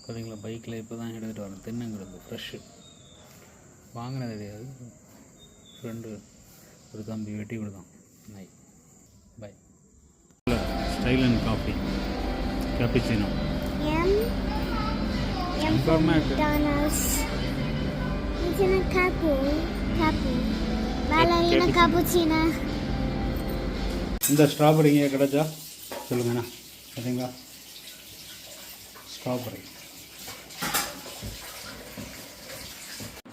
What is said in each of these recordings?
பார்த்தீங்களா பைக்கில் இப்போ தான் எடுத்துகிட்டு வரேன் தென்னங்கிழங்கு ஃப்ரெஷ்ஷு வாங்கினது கிடையாது ஃப்ரெண்டு ஒரு தம்பி வெட்டி கொடுத்தான். நை by style and coffee cappuccino M. M for Format. McDonald's. It's in a capu. Capu. Ballerina cappuccino. cappuccino. இந்த ஸ்ட்ராபெரி இங்கே கிடச்சா சொல்லுங்கண்ணா பார்த்தீங்களா ஸ்ட்ராபெரி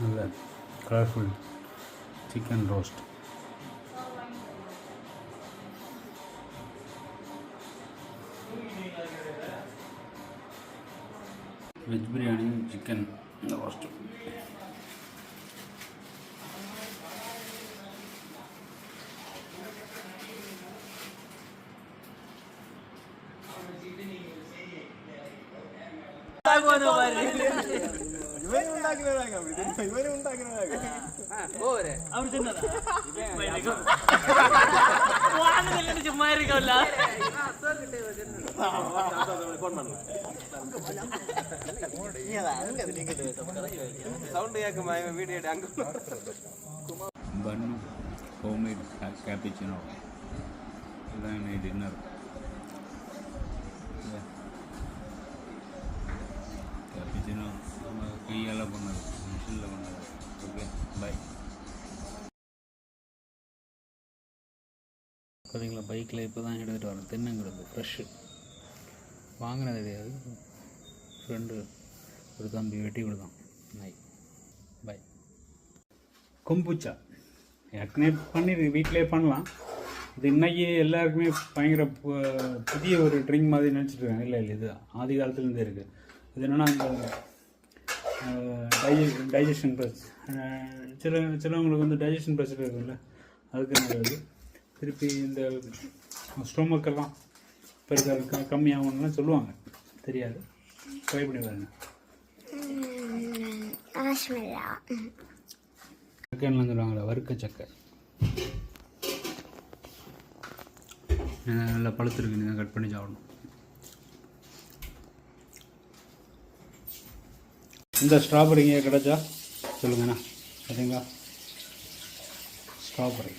நல்ல colourful chicken roast veg biryani chicken roast sound കേൾക്കുമ്പോ video bun home made cappuccino ഇതാണ് dinner கையால் பண்ணது மிஷினில் பண்ணது. ஓகே பை பார்த்தீங்களா பைக்கில் இப்போ தான் எடுத்துகிட்டு வரேன். தென்னங்கிழங்கு ஃப்ரெஷ்ஷு வாங்கினது கிடையாது ஃப்ரெண்டு ஒரு தம்பி வெட்டி கொடுத்தான். நை பை கொம்புச்சா? ஏற்கனவே பண்ணியிருக்கு வீட்டிலே பண்ணலாம். இது இன்னைக்கு எல்லாருக்குமே பயங்கர புதிய ஒரு ட்ரிங்க் மாதிரி நினச்சிட்டு இருக்காங்க. இல்லை இல்லை இது ஆதி காலத்துலேருந்தே இருக்குது இது என்னென்னா இந்த டைஜ டைஜஷன் ப்ரெஸ் சில சிலவங்களுக்கு வந்து டைஜஷன் ப்ரெஷர் இருக்குல்ல அதுக்கு நல்லது திருப்பி இந்த ஸ்டொமக்கெல்லாம் பெருசாக க கம்மியாகணும்லாம் சொல்லுவாங்க. தெரியாது. ட்ரை பண்ணி பாருங்க. சக்கைன்னு சொல்லுவாங்களே வறுக்க சக்கை நல்லா பழுத்துருக்கு நீ தான் கட் பண்ணி சாப்பிடணும். இந்த ஸ்ட்ராபெரிங்க கிடச்சா சொல்லுங்கண்ணா சரிங்களா? ஸ்ட்ராபெரி